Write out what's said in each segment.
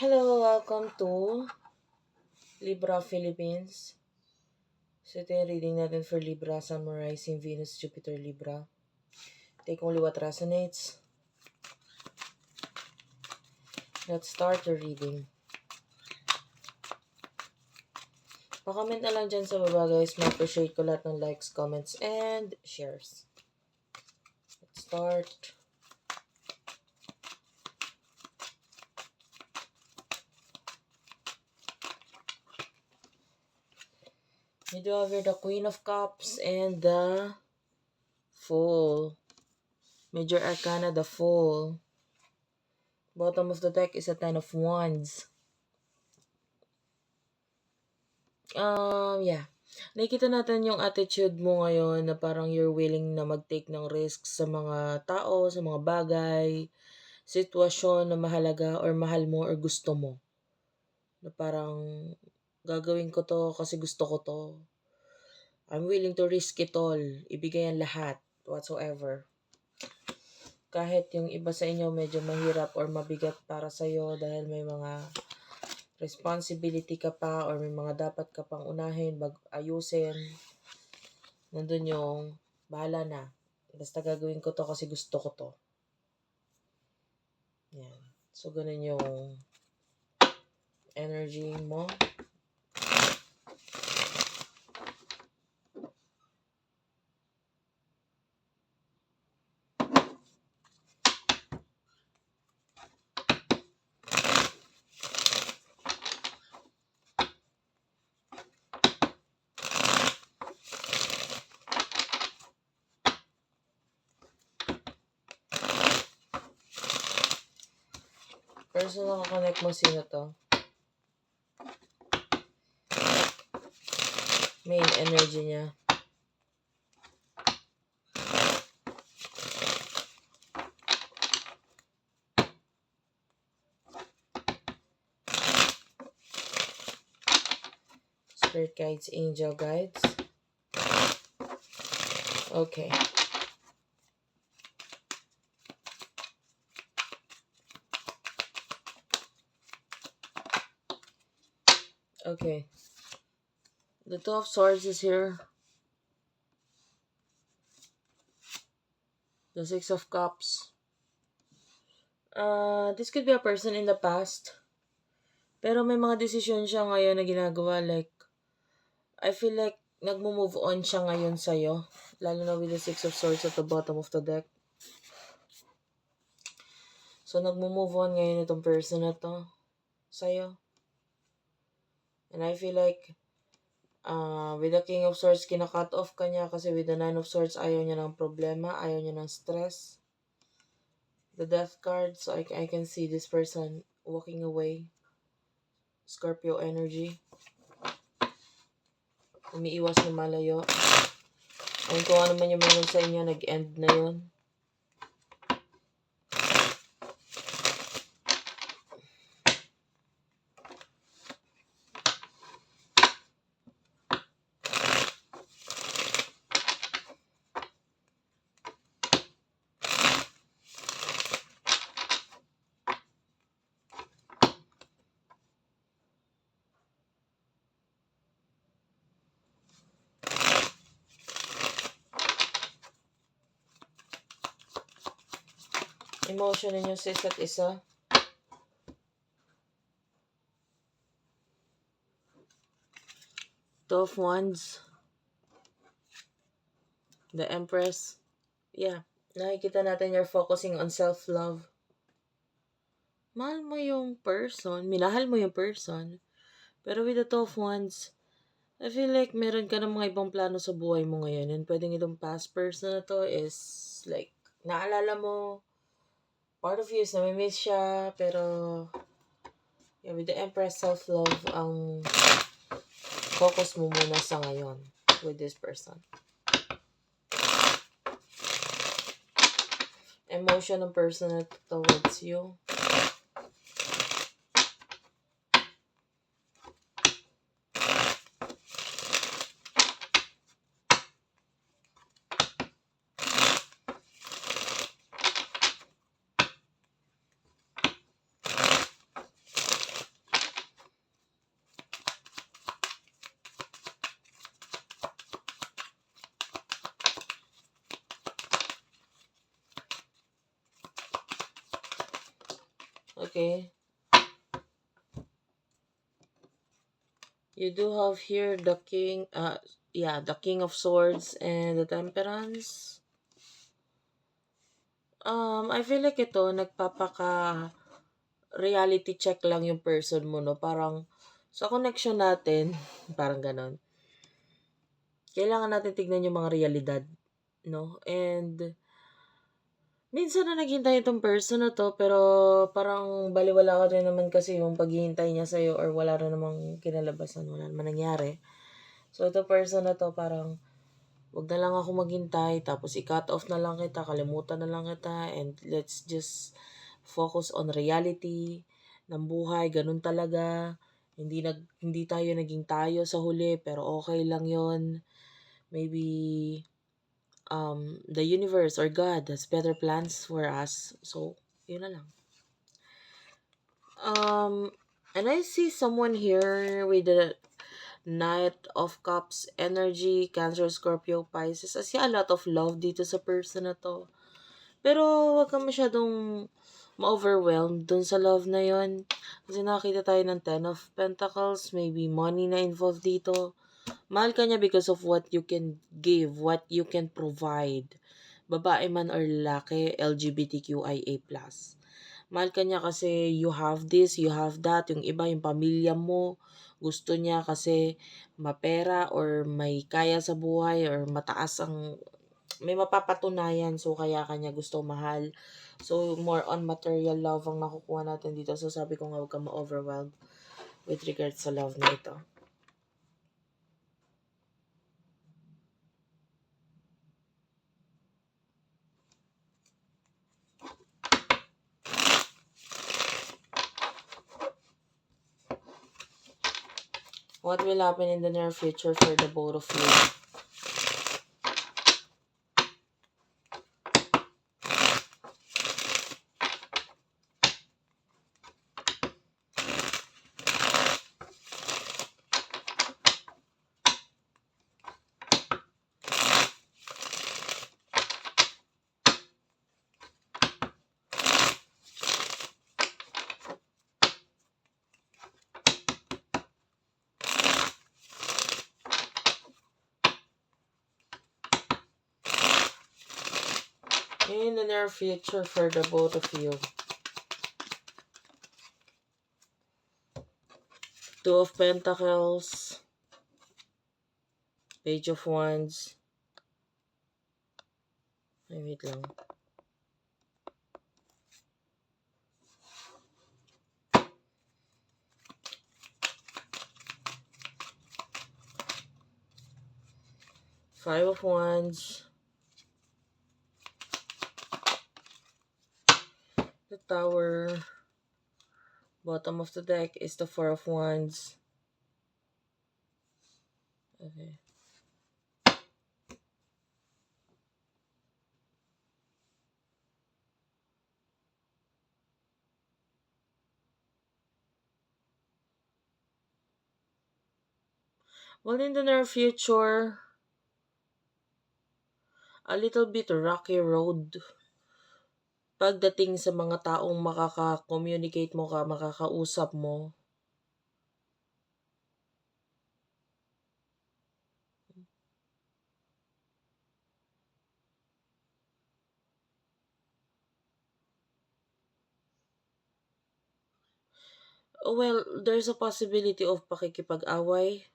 Hello, welcome to Libra Philippines. So ito yung reading natin for Libra, Sun, Rising, Venus, Jupiter, Libra. Take only what resonates. Let's start the reading. Pa-comment na lang dyan sa baba guys. Ma-appreciate ko lahat ng likes, comments, and shares. Let's start. You do have here the Queen of Cups and the Fool. Major Arcana, the Fool. Bottom of the deck is a Ten of Wands. Um, yeah. Nakikita natin yung attitude mo ngayon na parang you're willing na mag-take ng risks sa mga tao, sa mga bagay, sitwasyon na mahalaga or mahal mo or gusto mo. Na parang gagawin ko to kasi gusto ko to. I'm willing to risk it all. Ibigay ang lahat, whatsoever. Kahit yung iba sa inyo medyo mahirap or mabigat para sa'yo dahil may mga responsibility ka pa or may mga dapat ka pang unahin, bag ayusin. Nandun yung bahala na. Basta gagawin ko to kasi gusto ko to. Yan. So, ganun yung energy mo. Personal connect mo sino to? Main energy niya. Spirit guides, angel guides. Okay. Okay. The Two of Swords is here. The Six of Cups. Uh, this could be a person in the past. Pero may mga decision siya ngayon na ginagawa. Like, I feel like nagmo-move on siya ngayon sa'yo. Lalo na with the Six of Swords at the bottom of the deck. So, nagmo-move on ngayon itong person na to sa'yo. And I feel like uh, with the King of Swords, kina-cut off ka niya kasi with the Nine of Swords, ayaw niya ng problema, ayaw niya ng stress. The Death card, so I, I can see this person walking away. Scorpio energy. Umiiwas na malayo. Ayun kung ano man yung meron sa inyo, nag-end na yun. Emotion ninyo sa isa't isa. Two of Wands. The Empress. Yeah. Nakikita natin you're focusing on self-love. Mahal mo yung person. Minahal mo yung person. Pero with the Two of Wands, I feel like meron ka ng mga ibang plano sa buhay mo ngayon. And pwedeng itong past person na to is like, naalala mo, part of you is namimiss siya, pero yeah, with the Empress self-love, ang focus mo muna sa ngayon with this person. Emotion ng person towards you. Okay. You do have here the king, uh, yeah, the king of swords and the temperance. Um, I feel like ito, nagpapaka reality check lang yung person mo, no? Parang, sa connection natin, parang ganon. Kailangan natin tignan yung mga realidad, no? And, minsan na naghintay itong person na to, pero parang baliwala ka rin naman kasi yung paghihintay niya sa'yo or wala rin namang kinalabasan, wala naman nangyari. So, ito person na to, parang, wag na lang ako maghintay, tapos i-cut off na lang kita, kalimutan na lang kita, and let's just focus on reality ng buhay, ganun talaga. Hindi nag hindi tayo naging tayo sa huli, pero okay lang 'yon. Maybe um the universe or God has better plans for us. So, 'yun na lang. Um and I see someone here with the Knight of Cups energy, Cancer, Scorpio, Pisces. I see a lot of love dito sa person na to. Pero wag kang masyadong ma-overwhelmed dun sa love na yon Kasi nakita tayo ng Ten of Pentacles, maybe money na involved dito. Mahal ka niya because of what you can give, what you can provide. Babae man or lalaki, LGBTQIA+. Mahal ka niya kasi you have this, you have that. Yung iba, yung pamilya mo, gusto niya kasi mapera or may kaya sa buhay or mataas ang may mapapatunayan so kaya kanya gusto mahal. So more on material love ang nakukuha natin dito. So sabi ko nga huwag ka ma-overwhelmed with regards sa love na ito. What will happen in the near future for the both of you? Near future for the both of you. Two of Pentacles, Page of Wands. Ay, wait lang. Five of Wands. the tower. Bottom of the deck is the Four of Wands. Okay. Well, in the near future, a little bit rocky road pagdating sa mga taong makaka-communicate mo ka, makakausap mo, Well, there's a possibility of pakikipag-away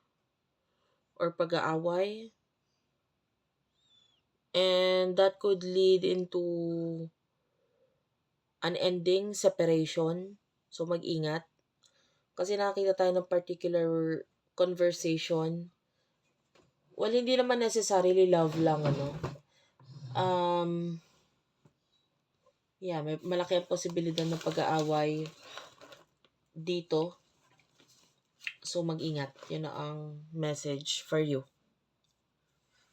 or pag-aaway. And that could lead into unending separation. So, mag-ingat. Kasi nakita tayo ng particular conversation. Well, hindi naman necessarily love lang, ano. Um, yeah, may malaki ang posibilidad ng pag-aaway dito. So, mag-ingat. Yun na ang message for you.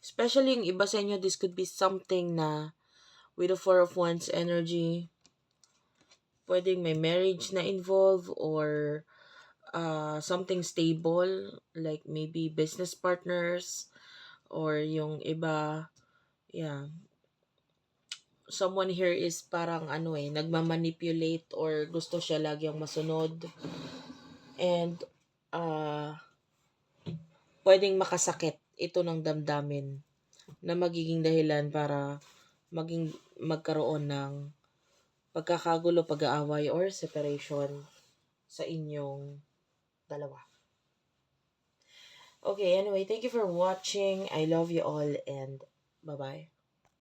Especially yung iba sa inyo, this could be something na with the Four of Wands energy, pwedeng may marriage na involve or uh, something stable like maybe business partners or yung iba yeah someone here is parang ano eh, nagmamanipulate or gusto siya lagi ang masunod. And, ah, pwedeng makasakit ito ng damdamin na magiging dahilan para maging magkaroon ng pagkakagulo, pag-aaway, or separation sa inyong dalawa. Okay, anyway, thank you for watching. I love you all and bye-bye.